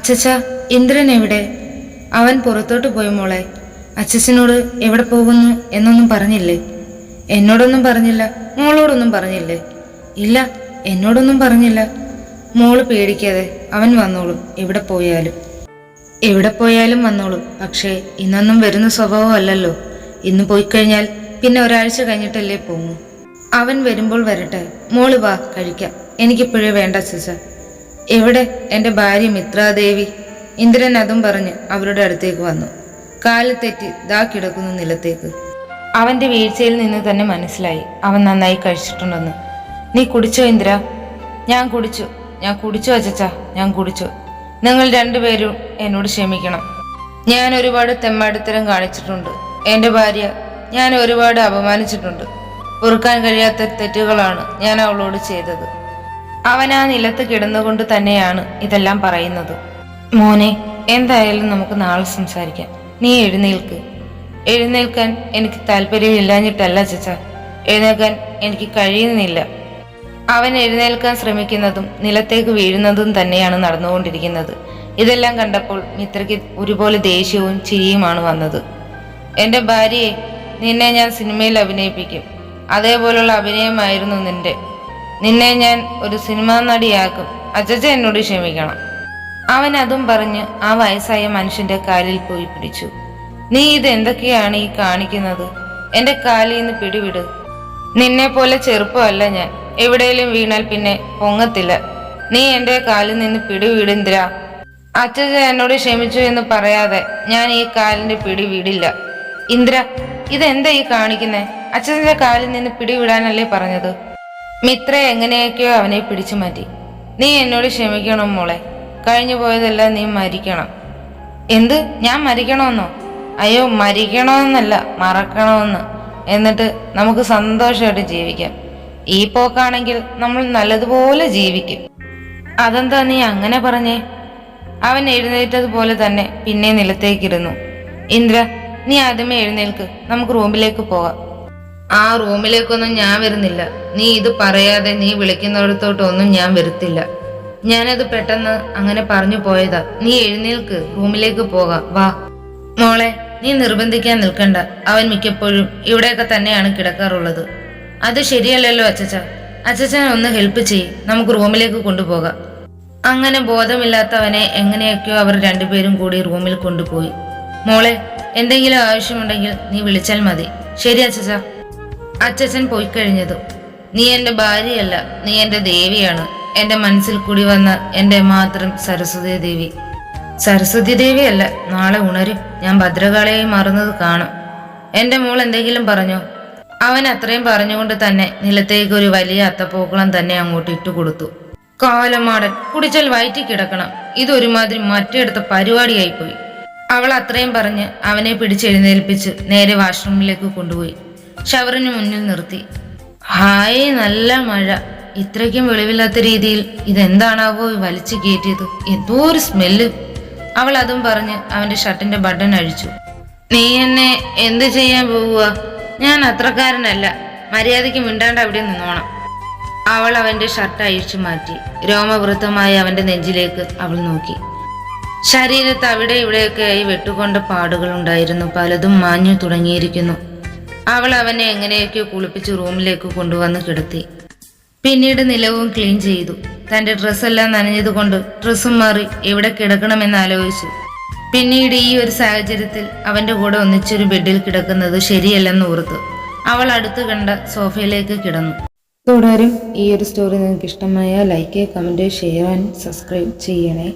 അച്ചച്ച ഇന്ദ്രൻ എവിടെ? അവൻ പുറത്തോട്ട് പോയി മോളെ. അച്ഛച്ചനോട് എവിടെ പോകുന്നു എന്നൊന്നും പറഞ്ഞില്ലേ? എന്നോടൊന്നും പറഞ്ഞില്ല മോളോടൊന്നും പറഞ്ഞില്ലേ? ഇല്ല എന്നോടൊന്നും പറഞ്ഞില്ല. മോൾ പേടിക്കാതെ അവൻ വന്നോളും എവിടെ പോയാലും. എവിടെ പോയാലും വന്നോളും പക്ഷേ ഇന്നൊന്നും വരുന്ന സ്വഭാവം അല്ലല്ലോ. ഇന്ന് പോയി കഴിഞ്ഞാൽ പിന്നെ ഒരാഴ്ച കഴിഞ്ഞിട്ടല്ലേ പോകും അവൻ വരുമ്പോൾ വരട്ടെ. മോൾ വാ കഴിക്കാം. എനിക്കിപ്പോഴേ വേണ്ട സിസ എവിടെ? എന്റെ ഭാര്യ മിത്രാദേവി. ഇന്ദ്രൻ അതും പറഞ്ഞ് അവരുടെ അടുത്തേക്ക് വന്നു. കാൽ തെറ്റി ദാ കിടക്കുന്നു നിലത്തേക്ക്. അവന്റെ വീഴ്ചയിൽ നിന്ന് തന്നെ മനസ്സിലായി. അവൻ നന്നായി കഴിച്ചിട്ടുണ്ടെന്ന്. നീ കുടിച്ചോ ഇന്ദ്ര? ഞാൻ കുടിച്ചു. ഞാൻ കുടിച്ചു അച്ചച്ച? ഞാൻ കുടിച്ചു. നിങ്ങൾ രണ്ടുപേരും എന്നോട് ക്ഷമിക്കണം. ഞാൻ ഒരുപാട് തെമ്മാടിത്തരം കാണിച്ചിട്ടുണ്ട്. എന്റെ ഭാര്യ ഞാൻ ഒരുപാട് അപമാനിച്ചിട്ടുണ്ട്. പൊറുക്കാൻ കഴിയാത്ത തെറ്റുകളാണ് ഞാൻ അവളോട് ചെയ്തത്. അവൻ ആ നിലത്ത് കിടന്നുകൊണ്ട് തന്നെയാണ് ഇതെല്ലാം പറയുന്നത്. മോനെ എന്തായാലും നമുക്ക് നാളെ സംസാരിക്കാം. നീ എഴുന്നേൽക്ക്. എഴുന്നേൽക്കാൻ എനിക്ക് താല്പര്യമില്ലാഞ്ഞിട്ടല്ല ചച്ച. എഴുന്നേൽക്കാൻ എനിക്ക് കഴിയുന്നില്ല. അവൻ എഴുന്നേൽക്കാൻ ശ്രമിക്കുന്നതും നിലത്തേക്ക് വീഴുന്നതും തന്നെയാണ് നടന്നുകൊണ്ടിരിക്കുന്നത്. ഇതെല്ലാം കണ്ടപ്പോൾ മിത്രയ്ക്ക് ഒരുപോലെ ദേഷ്യവും ചിരിയുമാണ് വന്നത്. എന്റെ ഭാര്യയെ നിന്നെ ഞാൻ സിനിമയിൽ അഭിനയിപ്പിക്കും. അതേപോലുള്ള അഭിനയമായിരുന്നു നിന്റെ നിന്നെ ഞാൻ ഒരു സിനിമാ നടിയാക്കും. അച്ചച്ച എന്നോട് ക്ഷമിക്കണം. അവൻ അതും പറഞ്ഞ് ആ വയസ്സായ മനുഷ്യന്റെ കാലിൽ പോയി പിടിച്ചു. നീ ഇത് എന്തൊക്കെയാണ് ഈ കാണിക്കുന്നത്? എന്റെ കാലിൽ നിന്ന് പിടിവിട്. നിന്നെ പോലെ ചെറുപ്പമല്ല ഞാൻ. എവിടെയും വീണാൽ പിന്നെ പൊങ്ങത്തില്ല. നീ എന്റെ കാലിൽ നിന്ന് പിടിവിടുന്നില്ല അച്ഛൻ എന്നോട് ക്ഷമിച്ചു എന്ന് പറയാതെ ഞാൻ ഈ കാലിന്റെ പിടി വിടില്ല ഇന്ദ്ര ഇതെന്താ ഈ കാണിക്കുന്നേ? അച്ഛന്റെ കാലിൽ നിന്ന് പിടിവിടാനല്ലേ പറഞ്ഞത്? മിത്ര എങ്ങനെയൊക്കെയോ അവനെ പിടിച്ചു മാറ്റി. നീ എന്നോട് ക്ഷമിക്കണം മോളെ. കഴിഞ്ഞു പോയതെല്ലാം നീ മരിക്കണം. എന്ത്? ഞാൻ മരിക്കണമെന്നോ? അയ്യോ മരിക്കണമെന്നല്ല മറക്കണമെന്ന്. എന്നിട്ട് നമുക്ക് സന്തോഷമായിട്ട് ജീവിക്കാം. ഈ പോക്കാണെങ്കിൽ നമ്മൾ നല്ലതുപോലെ ജീവിക്കും. അതെന്താ നീ അങ്ങനെ പറഞ്ഞേ? അവൻ എഴുന്നേറ്റതുപോലെ തന്നെ പിന്നെ നിലത്തേക്കിരുന്നു. ഇന്ദ്ര നീ ആദ്യമേ എഴുന്നേൽക്ക്. നമുക്ക് റൂമിലേക്ക് പോകാം. ആ റൂമിലേക്കൊന്നും ഞാൻ വരുന്നില്ല. നീ ഇത് പറയാതെ നീ വിളിക്കുന്നിടത്തോട്ടൊന്നും ഞാൻ വരുത്തില്ല. ഞാനത് പെട്ടെന്ന് അങ്ങനെ പറഞ്ഞു പോയതാ. നീ എഴുന്നേൽക്ക് റൂമിലേക്ക് പോകാം. വാ. മോളെ നീ നിർബന്ധിക്കാൻ നിൽക്കണ്ട. അവൻ മിക്കപ്പോഴും ഇവിടെയൊക്കെ തന്നെയാണ് കിടക്കാറുള്ളത്. അത് ശരിയല്ലല്ലോ അച്ചച്ച അച്ചച്ചൻ ഒന്ന് ഹെൽപ്പ് ചെയ്യ്. നമുക്ക് റൂമിലേക്ക് കൊണ്ടുപോകാം. അങ്ങനെ ബോധമില്ലാത്തവനെ എങ്ങനെയൊക്കെയോ അവർ രണ്ടുപേരും കൂടി റൂമിൽ കൊണ്ടുപോയി. മോളെ എന്തെങ്കിലും ആവശ്യമുണ്ടെങ്കിൽ നീ വിളിച്ചാൽ മതി. ശരി അച്ചച്ച അച്ചച്ചൻ പോയി കഴിഞ്ഞതും. നീ എന്റെ ഭാര്യയല്ല നീ എന്റെ ദേവിയാണ്. എന്റെ മനസ്സിൽ കൂടി വന്ന എന്റെ മാത്രം സരസ്വതി ദേവി. സരസ്വതി ദേവിയല്ല നാളെ ഉണരും. ഞാൻ ഭദ്രകാളിയായി മാറുന്നത് കാണും. എന്റെ മോൾ എന്തെങ്കിലും പറഞ്ഞോ? അവൻ അത്രയും പറഞ്ഞുകൊണ്ട് തന്നെ നിലത്തേക്ക് ഒരു വലിയ അത്തപ്പൂക്കളം തന്നെ അങ്ങോട്ട് ഇട്ടു കൊടുത്തു. കാലമാടൻ കുടിച്ചാൽ വയറ്റി കിടക്കണം. ഇതൊരുമാതിരി മറ്റെടുത്ത പരിപാടിയായിപ്പോയി. അവൾ അത്രയും പറഞ്ഞ് അവനെ പിടിച്ചെഴുന്നേൽപ്പിച്ച് നേരെ വാഷ്റൂമിലേക്ക് കൊണ്ടുപോയി. ഷവറിന് മുന്നിൽ നിർത്തി. ഹായ് നല്ല മഴ. ഇത്രയ്ക്കും വെളിവില്ലാത്ത രീതിയിൽ ഇതെന്താണാവോ വലിച്ചു കയറ്റിയത്. എന്തോ ഒരു സ്മെല്ല്. അവൾ അതും പറഞ്ഞ് അവന്റെ ഷർട്ടിന്റെ ബട്ടൺ അഴിച്ചു. നീ എന്നെ എന്ത് ചെയ്യാൻ പോവുക ഞാൻ അത്രക്കാരനല്ല. മര്യാദയ്ക്ക് മിണ്ടാണ്ട് അവിടെ നിന്നോണം. അവൾ അവന്റെ ഷർട്ട് അഴിച്ചു മാറ്റി. രോമവൃത്തമായി അവന്റെ നെഞ്ചിലേക്ക് അവൾ നോക്കി. ശരീരത്ത് അവിടെ ഇവിടെയൊക്കെയായി വെട്ടുകൊണ്ട പാടുകൾ ഉണ്ടായിരുന്നു. പലതും മാഞ്ഞു തുടങ്ങിയിരിക്കുന്നു. അവൾ അവനെ എങ്ങനെയൊക്കെയോ കുളിപ്പിച്ച് റൂമിലേക്ക് കൊണ്ടുവന്ന് കിടത്തി. പിന്നീട് നിലവും ക്ലീൻ ചെയ്തു. തന്റെ ഡ്രസ്സെല്ലാം നനഞ്ഞതുകൊണ്ട് ഡ്രസ്സും മാറി എവിടെ കിടക്കണമെന്ന് ആലോചിച്ചു. പിന്നീട് ഈ ഒരു സാഹചര്യത്തിൽ അവന്റെ കൂടെ ഒന്നിച്ചൊരു ബെഡിൽ കിടക്കുന്നത് ശരിയല്ലെന്ന് ഓർത്തു അവൾ അടുത്ത് കണ്ട സോഫയിലേക്ക് കിടന്നു. തുടരും ഈ ഒരു സ്റ്റോറി നിങ്ങൾക്ക് ഇഷ്ടമായ like comment share and subscribe ചെയ്യണേ.